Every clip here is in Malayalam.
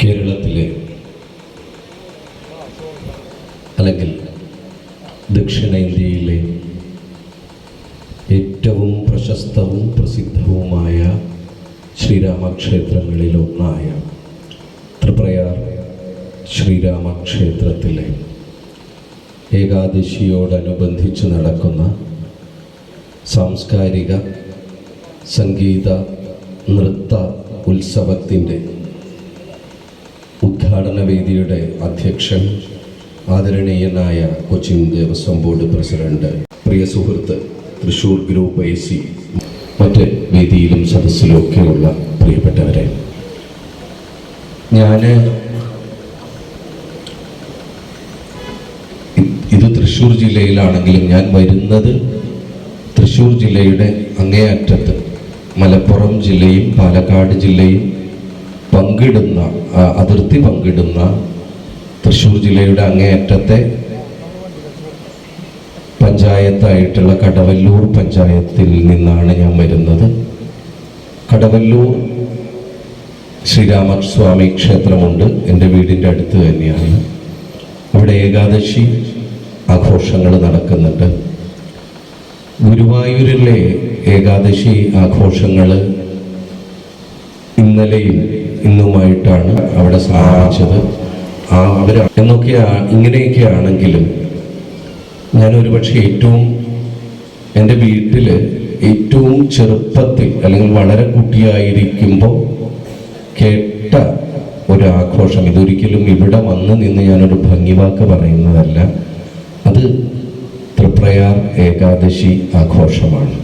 കേരളത്തിലെ അല്ലെങ്കിൽ ദക്ഷിണേന്ത്യയിലെ ഏറ്റവും പ്രശസ്തവും പ്രസിദ്ധവുമായ ശ്രീരാമക്ഷേത്രങ്ങളിലൊന്നായ ത്രിപ്രയാർ ശ്രീരാമക്ഷേത്രത്തിലെ ഏകാദശിയോടനുബന്ധിച്ച് നടക്കുന്ന സാംസ്കാരിക സംഗീത നൃത്ത ഉത്സവത്തിന്റെ ഉദ്ഘാടന വേദിയുടെ അധ്യക്ഷൻ ആദരണീയനായ കൊച്ചിൻ ദേവസ്വം ബോർഡ് പ്രസിഡന്റ് പ്രിയ സുഹൃത്ത് തൃശൂർ ഗ്രൂപ്പ് എ സി മറ്റ് വേദിയിലും സദസ്സിലും ഒക്കെയുള്ള പ്രിയപ്പെട്ടവരെ. ഞാൻ ഇത് തൃശ്ശൂർ ജില്ലയിലാണെങ്കിലും ഞാൻ വരുന്നത് തൃശ്ശൂർ ജില്ലയുടെ അങ്ങേയറ്റത്ത് മലപ്പുറം ജില്ലയും പാലക്കാട് ജില്ലയും പങ്കിടുന്ന അതിർത്തി പങ്കിടുന്ന തൃശ്ശൂർ ജില്ലയുടെ അങ്ങേയറ്റത്തെ പഞ്ചായത്തായിട്ടുള്ള കടവല്ലൂർ പഞ്ചായത്തിൽ നിന്നാണ് ഞാൻ വരുന്നത്. കടവല്ലൂർ ശ്രീരാമസ്വാമി ക്ഷേത്രമുണ്ട്. എന്റെ വീടിന്റെ അടുത്ത് തന്നെയാണ്. അവിടെ ഏകാദശി ആഘോഷങ്ങൾ നടക്കുന്നുണ്ട്. ഗുരുവായൂരിലെ ഏകാദശി ആഘോഷങ്ങൾ ഇന്നലെയും ഇന്നുമായിട്ടാണ് അവിടെ സമാപിച്ചത് ആ അവർ എന്നൊക്കെ ഇങ്ങനെയൊക്കെ ആണെങ്കിലും ഞാൻ ഒരുപക്ഷെ ഏറ്റവും എന്റെ വീട്ടിൽ ഏറ്റവും ചെറുപ്പത്തിൽ അല്ലെങ്കിൽ വളരെ കുട്ടിയായിരിക്കുമ്പോൾ കേട്ട ഒരു ആഘോഷം ഇതൊരിക്കലും ഇവിടെ വന്ന് നിന്ന് ഞാനൊരു ഭംഗിവാക്ക് പറയുന്നതല്ല. അത് തൃപ്രയാർ ഏകാദശി ആഘോഷമാണ്.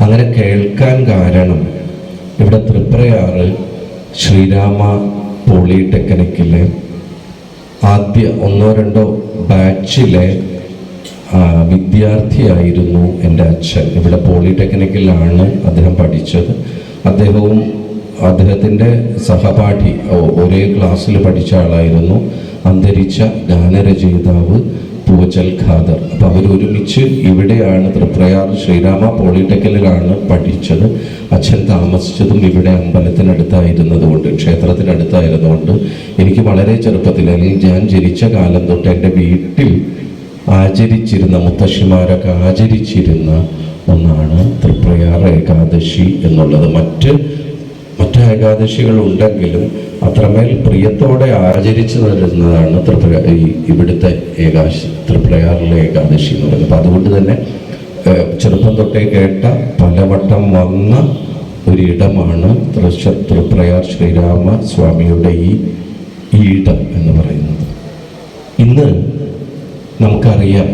അങ്ങനെ കേൾക്കാൻ കാരണം ഇവിടെ തൃപ്രയാറ് ശ്രീരാമ പോളിടെക്നിക്കിലെ ആദ്യ ഒന്നോ രണ്ടോ ബാച്ചിലെ വിദ്യാർത്ഥിയായിരുന്നു എന്റെ അച്ഛൻ. ഇവിടെ പോളിടെക്നിക്കിലാണ് അദ്ദേഹം പഠിച്ചത്. അദ്ദേഹവും അദ്ദേഹത്തിന്റെ സഹപാഠി ഒരേ ക്ലാസ്സിൽ പഠിച്ച ആളായിരുന്നു. അന്തരിച്ച ഗാനരചയിതാവ് പൂവച്ചൽ ഖാദർ അപ്പം അവരൊരുമിച്ച് ഇവിടെയാണ് തൃപ്രയാർ ശ്രീരാമ പോളിടെക്നിക്കിലാണ് പഠിച്ചത്. അച്ഛൻ താമസിച്ചതും ഇവിടെ അമ്പലത്തിനടുത്തായിരുന്നത് കൊണ്ട് ക്ഷേത്രത്തിനടുത്തായിരുന്നുകൊണ്ട് എനിക്ക് വളരെ ചെറുപ്പത്തിൽ അല്ലെങ്കിൽ ഞാൻ ജനിച്ച കാലം തൊട്ട് എന്റെ വീട്ടിൽ ആചരിച്ചിരുന്ന മുത്തശ്ശിമാരൊക്കെ ആചരിച്ചിരുന്ന ഒന്നാണ് തൃപ്രയാർ ഏകാദശി എന്നുള്ളത്. മറ്റ് മറ്റ് ഏകാദശികൾ ഉണ്ടെങ്കിലും അത്രമേൽ പ്രിയത്തോടെ ആചരിച്ചു വരുന്നതാണ് തൃപ്ര ഈ ഇവിടുത്തെ ഏകാദശി തൃപ്രയാറിലെ ഏകാദശി എന്ന് പറയുന്നത്. അപ്പം അതുകൊണ്ട് തന്നെ ചെറുപ്പം തൊട്ടേ കേട്ട പലവട്ടം വന്ന ഒരിടമാണ് തൃശ തൃപ്രയാർ ശ്രീരാമ സ്വാമിയുടെ ഈ ഈ ഇടം എന്ന് പറയുന്നത്. ഇന്ന് നമുക്കറിയാം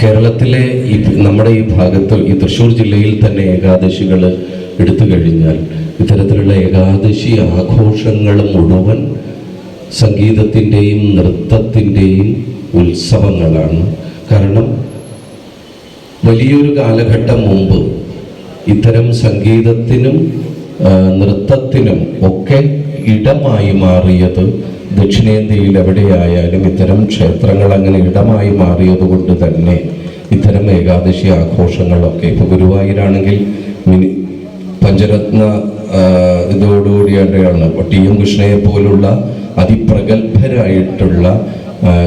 കേരളത്തിലെ ഈ നമ്മുടെ ഈ ഭാഗത്ത് ഈ തൃശ്ശൂർ ജില്ലയിൽ തന്നെ ഏകാദശികൾ എടുത്തു കഴിഞ്ഞാൽ ഇത്തരത്തിലുള്ള ഏകാദശി ആഘോഷങ്ങൾ മുഴുവൻ സംഗീതത്തിന്റെയും നൃത്തത്തിന്റെയും ഉത്സവങ്ങളാണ്. കാരണം വലിയൊരു കാലഘട്ടം മുമ്പ് ഇത്തരം സംഗീതത്തിനും നൃത്തത്തിനും ഒക്കെ ഇടമായി മാറിയത് ദക്ഷിണേന്ത്യയിൽ എവിടെയായാലും ഇത്തരം ക്ഷേത്രങ്ങൾ അങ്ങനെ ഇടമായി മാറിയത് കൊണ്ട് തന്നെ ഇത്തരം ഏകാദശി ആഘോഷങ്ങളൊക്കെ. ഇപ്പോൾ ഗുരുവായൂരാണെങ്കിൽ മിനി പഞ്ചരത്ന ഇതോടുകൂടിയാണ് ടി എം കൃഷ്ണയെ പോലുള്ള അതിപ്രഗത്ഭരായിട്ടുള്ള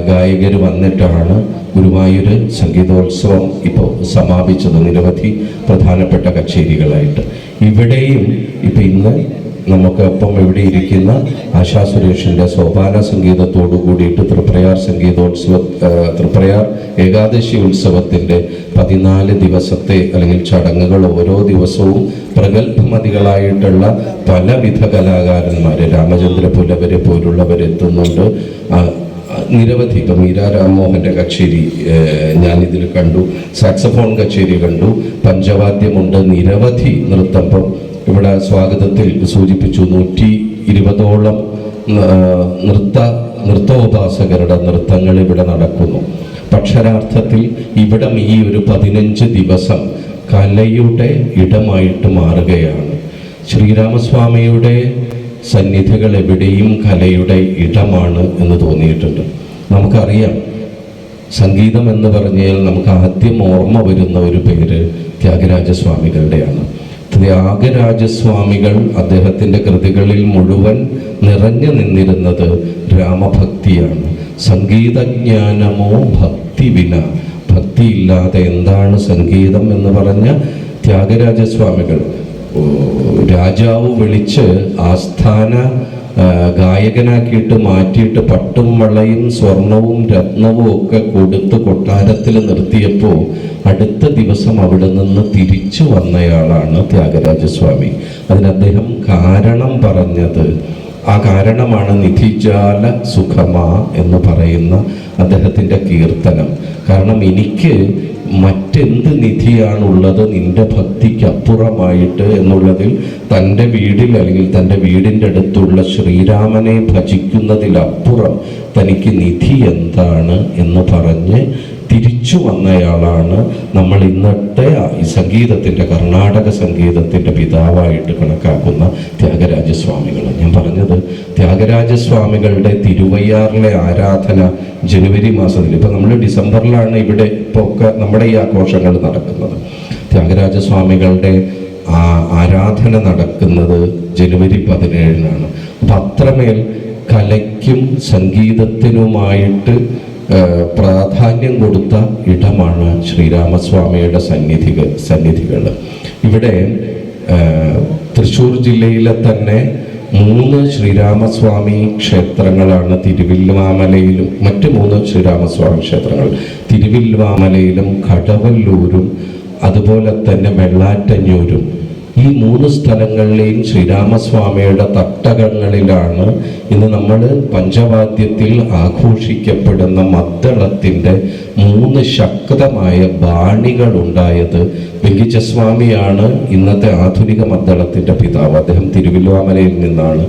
ഗായകർ വന്നിട്ടാണ് ഗുരുവായൂർ സംഗീതോത്സവം ഇപ്പോൾ സമാപിച്ചത്. നിരവധി പ്രധാനപ്പെട്ട കച്ചേരികളായിട്ട്. ഇവിടെയും ഇപ്പം ഇന്ന് നമുക്കൊപ്പം ഇവിടെ ഇരിക്കുന്ന ആശാ സുരേഷിന്റെ സോപാന സംഗീതത്തോടു കൂടിയിട്ട് തൃപ്രയാർ സംഗീതോത്സവ തൃപ്രയാർ ഏകാദശി ഉത്സവത്തിന്റെ പതിനാല് ദിവസത്തെ അല്ലെങ്കിൽ ചടങ്ങുകൾ ഓരോ ദിവസവും പ്രഗത്ഭമതികളായിട്ടുള്ള പലവിധ കലാകാരന്മാർ രാമചന്ദ്ര പുലവരെ പോലുള്ളവരെത്തുന്നുണ്ട് നിരവധി ഇപ്പം മീര രാമോഹന്റെ കച്ചേരി ഞാനിതിൽ കണ്ടു. സാക്സഫോൺ കച്ചേരി കണ്ടു. പഞ്ചവാദ്യമുണ്ട്. നിരവധി നൃത്തം ഇപ്പം ഇവിടെ സ്വാഗതത്തിൽ സൂചിപ്പിച്ചു നൂറ്റി ഇരുപതോളം നൃത്ത നൃത്തോപാസകരുടെ നൃത്തങ്ങൾ ഇവിടെ നടക്കുന്നു. പക്ഷരാർത്ഥത്തിൽ ഇവിടം ഈ ഒരു പതിനഞ്ച് ദിവസം കലയുടെ ഇടമായിട്ട് മാറുകയാണ്. ശ്രീരാമസ്വാമിയുടെ സന്നിധികൾ എവിടെയും കലയുടെ ഇടമാണ് എന്ന് തോന്നിയിട്ടുണ്ട്. നമുക്കറിയാം സംഗീതം എന്ന് പറഞ്ഞാൽ നമുക്ക് ആദ്യം ഓർമ്മ വരുന്ന ഒരു പേര് ത്യാഗരാജസ്വാമികളുടെയാണ്. ത്യാഗരാജസ്വാമികൾ അദ്ദേഹത്തിന്റെ കൃതികളിൽ മുഴുവൻ നിറഞ്ഞു നിന്നിരുന്നത് രാമഭക്തിയാണ്. സംഗീതജ്ഞാനമോ ഭക്തി വിന ഭക്തിയില്ലാതെ എന്താണ് സംഗീതം എന്ന് പറഞ്ഞ ത്യാഗരാജസ്വാമികൾ. രാജാവ് വിളിച്ച് ആസ്ഥാന ഗായകനാക്കിയിട്ട് മാറ്റിയിട്ട് പട്ടും വളയും സ്വർണവും രത്നവും ഒക്കെ കൊടുത്ത് കൊട്ടാരത്തിൽ നിർത്തിയപ്പോൾ അടുത്ത ദിവസം അവിടെ നിന്ന് തിരിച്ചു വന്നയാളാണ് ത്യാഗരാജസ്വാമി. അതിന് അദ്ദേഹം കാരണം പറഞ്ഞത് ആ കാരണമാണ് നിധിജാല സുഖമാ എന്ന് പറയുന്ന അദ്ദേഹത്തിന്റെ കീർത്തനം. കാരണം എനിക്ക് മറ്റെന്ത് നിധിയാണുള്ളത് നിന്റെ ഭക്തിക്ക് അപ്പുറമായിട്ട് എന്നുള്ളതിൽ തന്റെ വീടിൽ അല്ലെങ്കിൽ തന്റെ വീടിന്റെ അടുത്തുള്ള ശ്രീരാമനെ ഭജിക്കുന്നതിലപ്പുറം തനിക്ക് നിധി എന്താണ് എന്ന് പറഞ്ഞ് തിരിച്ചു വന്നയാളാണ് നമ്മൾ ഇന്നത്തെ ഈ സംഗീതത്തിന്റെ കർണാടക സംഗീതത്തിന്റെ പിതാവായിട്ട് കണക്കാക്കുന്ന ത്യാഗരാജസ്വാമികൾ. ഞാൻ പറഞ്ഞത് ത്യാഗരാജസ്വാമികളുടെ തിരുവയ്യാറിലെ ആരാധന ജനുവരി മാസത്തിൽ. ഇപ്പം നമ്മൾ ഡിസംബറിലാണ് ഇവിടെ ഇപ്പോൾ ഒക്കെ നമ്മുടെ ഈ ആഘോഷങ്ങൾ നടക്കുന്നത്. ത്യാഗരാജസ്വാമികളുടെ ആരാധന നടക്കുന്നത് ജനുവരി പതിനേഴിനാണ്. അപ്പം അത്രമേൽ കലയ്ക്കും സംഗീതത്തിനുമായിട്ട് പ്രാധാന്യം കൊടുത്ത ഇടമാണ് ശ്രീരാമസ്വാമിയുടെ സന്നിധികൾ സന്നിധികൾ. ഇവിടെ തൃശ്ശൂർ ജില്ലയിലെ തന്നെ മൂന്ന് ശ്രീരാമസ്വാമി ക്ഷേത്രങ്ങളാണ് തിരുവില്ലുവാമലയിലും മറ്റ് മൂന്ന് ശ്രീരാമസ്വാമി ക്ഷേത്രങ്ങൾ. തിരുവില്ലുവാമലയിലും കടവല്ലൂരും അതുപോലെ തന്നെ വെള്ളാറ്റഞ്ഞൂരും ഈ മൂന്ന് സ്ഥലങ്ങളിലെയും ശ്രീരാമസ്വാമിയുടെ തട്ടകങ്ങളിലാണ് ഇന്ന് നമ്മൾ പഞ്ചവാദ്യത്തിൽ ആഘോഷിക്കപ്പെടുന്ന മദ്ദളത്തിന്റെ മൂന്ന് ശക്തമായ ബാണികൾ ഉണ്ടായത് വെങ്കിച്ചസ്വാമിയാണ് ഇന്നത്തെ ആധുനിക മദ്ദളത്തിന്റെ പിതാവ്. അദ്ദേഹം തിരുവില്ലുവാമലയിൽ നിന്നാണ്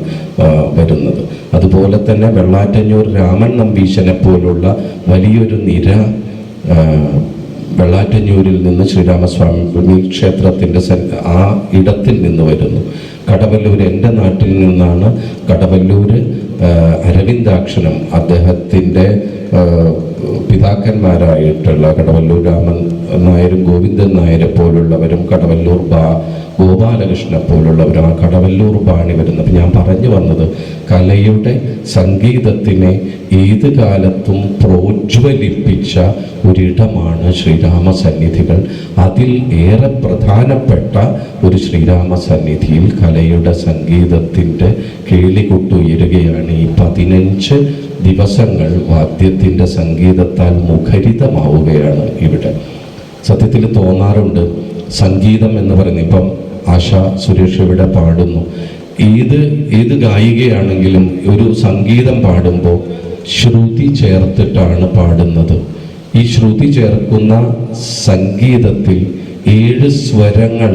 വരുന്നത്. അതുപോലെ തന്നെ വെള്ളാറ്റഞ്ഞൂർ രാമൻ നമ്പീശനെ പോലുള്ള വലിയൊരു നിര വെള്ളാറ്റഞ്ഞൂരിൽ നിന്ന് ശ്രീരാമസ്വാമി ക്ഷേത്രത്തിന്റെ ആ ഇടത്തിൽ നിന്ന് വരുന്നു. കടവല്ലൂർ എന്റെ നാട്ടിൽ നിന്നാണ് കടവല്ലൂർ അരവിന്ദാക്ഷനം അദ്ദേഹത്തിന്റെ പിതാക്കന്മാരായിട്ടുള്ള കടവല്ലൂർ രാമൻ നായരും ഗോവിന്ദൻ നായരെ പോലുള്ളവരും കടവല്ലൂർ ബാ ഗോപാലകൃഷ്ണനെ പോലുള്ളവരും ആ കടവല്ലൂർ ബാണി വരുന്നത്. ഞാൻ പറഞ്ഞു വന്നത് കലയുടെ സംഗീതത്തിനെ ഏത് കാലത്തും പ്രോജ്വലിപ്പിച്ച ഒരിടമാണ് ശ്രീരാമ സന്നിധികൾ. അതിൽ ഏറെ പ്രധാനപ്പെട്ട ഒരു ശ്രീരാമ സന്നിധിയിൽ കലയുടെ സംഗീതത്തിന്റെ കേളികൊട്ടുയരുകയാണ് ഈ പതിനഞ്ച് ദിവസങ്ങൾ വാദ്യത്തിന്റെ സംഗീതത്താൽ മുഖരിതമാവുകയാണ് ഇവിടെ. സത്യത്തിൽ തോന്നാറുണ്ട് സംഗീതം എന്ന് പറയുന്നത്. ഇപ്പം ആശ സുരേഷ് ഇവിടെ പാടുന്നു. ഏത് ഏത് ഗായികയാണെങ്കിലും ഒരു സംഗീതം പാടുമ്പോൾ ശ്രുതി ചേർത്തിട്ടാണ് പാടുന്നത്. ഈ ശ്രുതി ചേർക്കുന്ന സംഗീതത്തിൽ ഏഴ് സ്വരങ്ങൾ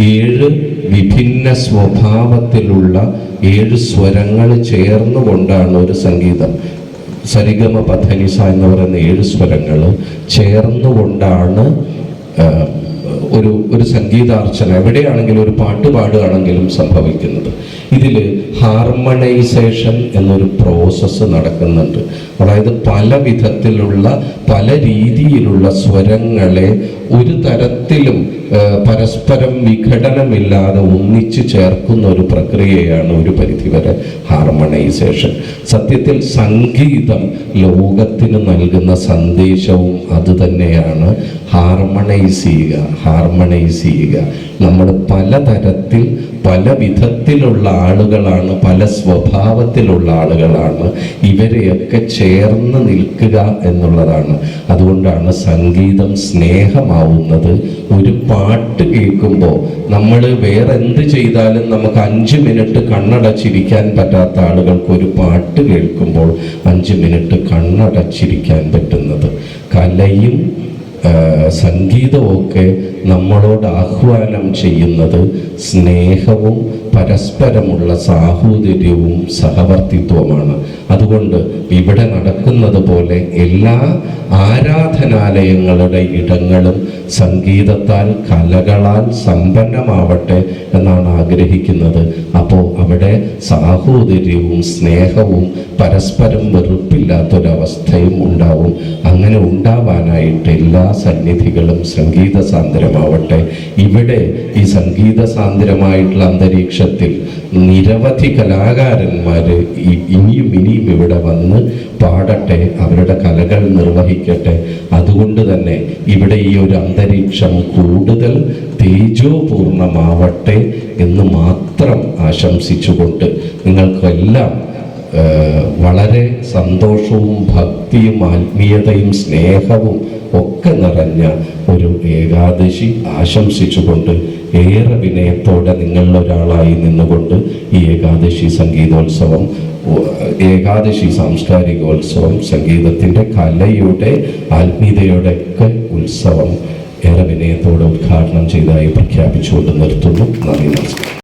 ഏഴ് വിഭിന്ന സ്വഭാവത്തിലുള്ള ഏഴ് സ്വരങ്ങൾ ചേർന്നുകൊണ്ടാണ് ഒരു സംഗീതം. സരിഗമ പഥനിസ എന്ന് പറയുന്ന ഏഴ് സ്വരങ്ങൾ ചേർന്നുകൊണ്ടാണ് ഒരു ഒരു സംഗീതാർച്ചന. എവിടെയാണെങ്കിലും ഒരു പാട്ട് പാടുകയാണെങ്കിലും സംഭവിക്കുന്നത്. ഇതിൽ ഹാർമണൈസേഷൻ എന്നൊരു പ്രോസസ്സ് നടക്കുന്നുണ്ട്. അതായത് പല വിധത്തിലുള്ള പല രീതിയിലുള്ള സ്വരങ്ങളെ ഒരു തരത്തിലും പരസ്പരം വിഘടനമില്ലാതെ ഒന്നിച്ചു ചേർക്കുന്ന ഒരു പ്രക്രിയയാണ് ഒരു പരിധിവരെ ഹാർമണൈസേഷൻ സത്യത്തിൽ സംഗീതം ലോകത്തിന് നൽകുന്ന സന്ദേശവും അതുതന്നെയാണ് ഹാർമണൈസ് ചെയ്യുക ഹാർമണൈസ് ചെയ്യുക നമ്മൾ പലതരത്തിൽ പല വിധത്തിലുള്ള ആളുകളാണ് പല സ്വഭാവത്തിലുള്ള ആളുകളാണ് ഇവരെയൊക്കെ ചേർന്ന് നിൽക്കുക എന്നുള്ളതാണ്. അതുകൊണ്ടാണ് സംഗീതം സ്നേഹമാവുന്നത്. ഒരു പാട്ട് കേൾക്കുമ്പോൾ നമ്മൾ വേറെ എന്ത് ചെയ്താലും നമുക്ക് അഞ്ച് മിനിറ്റ് കണ്ണടച്ചിരിക്കാൻ പറ്റാത്ത ആളുകൾക്ക് ഒരു പാട്ട് കേൾക്കുമ്പോൾ അഞ്ച് മിനിറ്റ് കണ്ണടച്ചിരിക്കാൻ പറ്റുന്നത്. കലയും സംഗീതമൊക്കെ നമ്മളോട് ആഹ്വാനം ചെയ്യുന്നത് സ്നേഹവും പരസ്പരമുള്ള സാഹോദര്യവും സഹവർത്തിത്വമാണ് അതുകൊണ്ട് ഇവിടെ നടക്കുന്നത് പോലെ എല്ലാ ആരാധനാലയങ്ങളുടെ ഇടങ്ങളും സംഗീതത്താൽ കലകളാൽ സമ്പന്നമാവട്ടെ എന്നാണ് ആഗ്രഹിക്കുന്നത്. അപ്പോൾ അവിടെ സാഹോദര്യവും സ്നേഹവും പരസ്പരം വെറുപ്പില്ലാത്തൊരവസ്ഥയും ഉണ്ടാവും. അങ്ങനെ ഉണ്ടാവാനായിട്ട് എല്ലാ സന്നിധികളും സംഗീത സാന്ദ്രമാവട്ടെ ഇവിടെ ഈ സംഗീത സാന്ദ്രമായിട്ടുള്ള അന്തരീക്ഷത്തിൽ നിരവധി കലാകാരന്മാർ ഇനിയും ഇനിയും ഇവിടെ വന്ന് പാടട്ടെ അവരുടെ കലകൾ നിർവഹിക്കട്ടെ. അതുകൊണ്ട് തന്നെ ഇവിടെ ഈ ഒരു അന്തരീക്ഷം കൂടുതൽ തേജോപൂർണമാവട്ടെ എന്ന് മാത്രം ആശംസിച്ചുകൊണ്ട് നിങ്ങൾക്കെല്ലാം വളരെ സന്തോഷവും ഭക്തിയും ആത്മീയതയും സ്നേഹവും ഒക്കെ നിറഞ്ഞ ഒരു ഏകാദശി ആശംസിച്ചുകൊണ്ട് ഏറെ വിനയത്തോടെ നിങ്ങളിലൊരാളായി നിന്നുകൊണ്ട് ഈ ഏകാദശി സംഗീതോത്സവം ഏകാദശി സാംസ്കാരികോത്സവം സംഗീതത്തിന്റെ കലയുടെ ആത്മീയതയുടെ ഒക്കെ ഉത്സവം ഏറെ വിനയത്തോടെ ഉദ്ഘാടനം ചെയ്തതായി പ്രഖ്യാപിച്ചുകൊണ്ട് നിർത്തുന്നു. നന്ദി നമസ്കാരം.